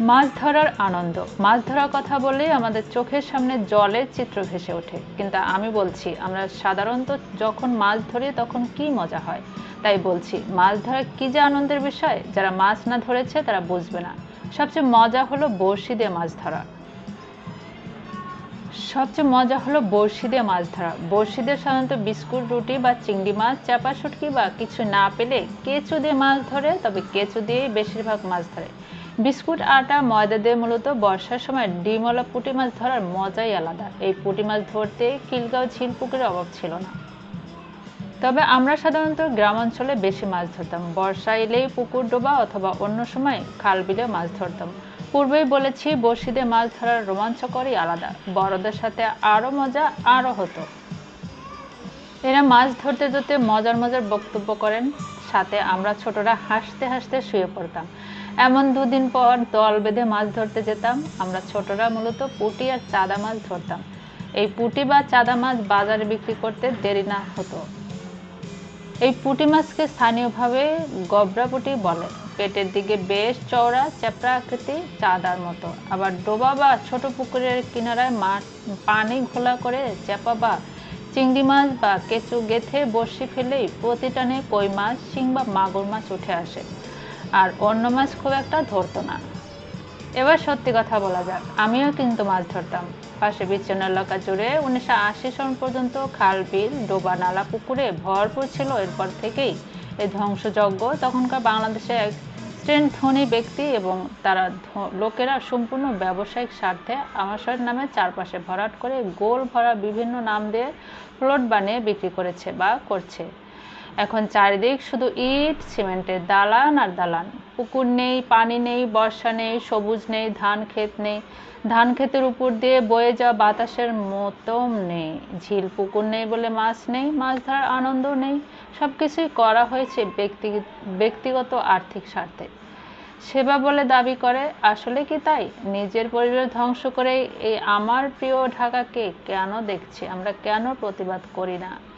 মাছ ধরার আনন্দ। মাছ ধরার কথা বললেই আমাদের চোখের সামনে জলের চিত্র ভেসে ওঠে। কিন্তু আমি বলছি, আমরা সাধারণত যখন মাছ ধরি তখন কি মজা হয়? তাই বলছি, মাছ ধরা কি যে আনন্দের বিষয়? যারা মাছ না ধরেছে তারা বুঝবে না। সবচেয়ে মজা হলো বড়শি দিয়ে মাছ ধরা। সবচেয়ে মজা হলো বড়শি দিয়ে মাছ ধরা। বড়শি দিয়ে সাধারণত বিস্কুট, রুটি বা চিংড়ি মাছ চাপা শুটকি বা কিছু না পেলে কেঁচু দিয়ে মাছ ধরে, তবে কেঁচু দিয়েই বেশিরভাগ মাছ ধরে। বিস্কুট, আটা, ময়দা দিয়ে মূলত বর্ষার সময় ডিমওয়ালা পুঁটি মাছ ধরার মজাই আলাদা। এই পুঁটি মাছ ধরতে খিলগাঁও ঝিল পুকুরের অভাব ছিল না। তবে আমরা সাধারণত গ্রাম অঞ্চলে বেশি মাছ ধরতাম। বর্ষা এলেই পুকুর ডোবা অথবা অন্য সময় খাল বিলে মাছ ধরতাম। পূর্বেই বলেছি, বড়শিতে মাছ ধরার রোমাঞ্চকরই আলাদা। বড়দের সাথে আরও মজা, আরও হতো। এরা মাছ ধরতে ধরতে মজার মজার বক্তব্য করেন। সাথে আমরা ছোটরা হাসতে হাসতে শুয়ে পড়তাম। এমন দুদিন পর দল বেঁধে মাছ ধরতে যেতাম। আমরা ছোটরা মূলত পুঁটি আর চাদা মাছ ধরতাম। এই পুঁটি বা চাদা মাছ বাজারে বিক্রি করতে দেরি না হতো। এই পুঁটি মাছকে স্থানীয়ভাবে গবরা পুঁটি বলে। পেটের দিকে বেশ চওড়া, চ্যাপড়া আকৃতি, চাঁদার মতো। আবার ডোবা বা ছোট পুকুরের কিনারায় মাছ পানি ঘোলা করে চ্যাপা বা চিংড়ি মাছ বা কেঁচু গেথে বড়শি ফেলেই প্রতি টানে কই মাছ কিংবা মাগুর মাছ উঠে আসে। আর অন্য মাছ খুব একটা ধরতো না। এবার সত্যি কথা বলা যাক, আমিও কিন্তু মাছ ধরতাম। পাশে বিচ্ছিন্ন এলাকা জুড়ে উনিশশো আশি সন পর্যন্ত খাল, বিল, ডোবা, নালা, পুকুরে ভরপুর ছিল। এরপর থেকেই এই ধ্বংসযজ্ঞ তখনকার বাংলাদেশে এক শ্রেণ ধনী ব্যক্তি এবং তারা লোকেরা সম্পূর্ণ ব্যবসায়িক স্বার্থে আমাশয়ের নামে চারপাশে ভরাট করে গোল ভরা বিভিন্ন নাম দিয়ে প্লট বানিয়ে বিক্রি করেছে বা করছে। এখন চারিদিক শুধু ইট, সিমেন্টের দালান আর দালান। পুকুর নেই, পানি নেই, বর্ষা নেই, সবুজ নেই, ধান ক্ষেত নেই। ধান ক্ষেতের উপর দিয়ে বয়ে যাওয়া বাতাসের মতম নেই। ঝিল পুকুর নেই বলে মাছ নেই, মাছ ধরার আনন্দ নেই। সব কিছুই করা হয়েছে ব্যক্তি, ব্যক্তিগত আর্থিক স্বার্থে। সেবা বলে দাবি করে, আসলে কি তাই? নিজের পরিবেশ ধ্বংস করে এই আমার প্রিয় ঢাকাকে কেন দেখছি? আমরা কেন প্রতিবাদ করি না?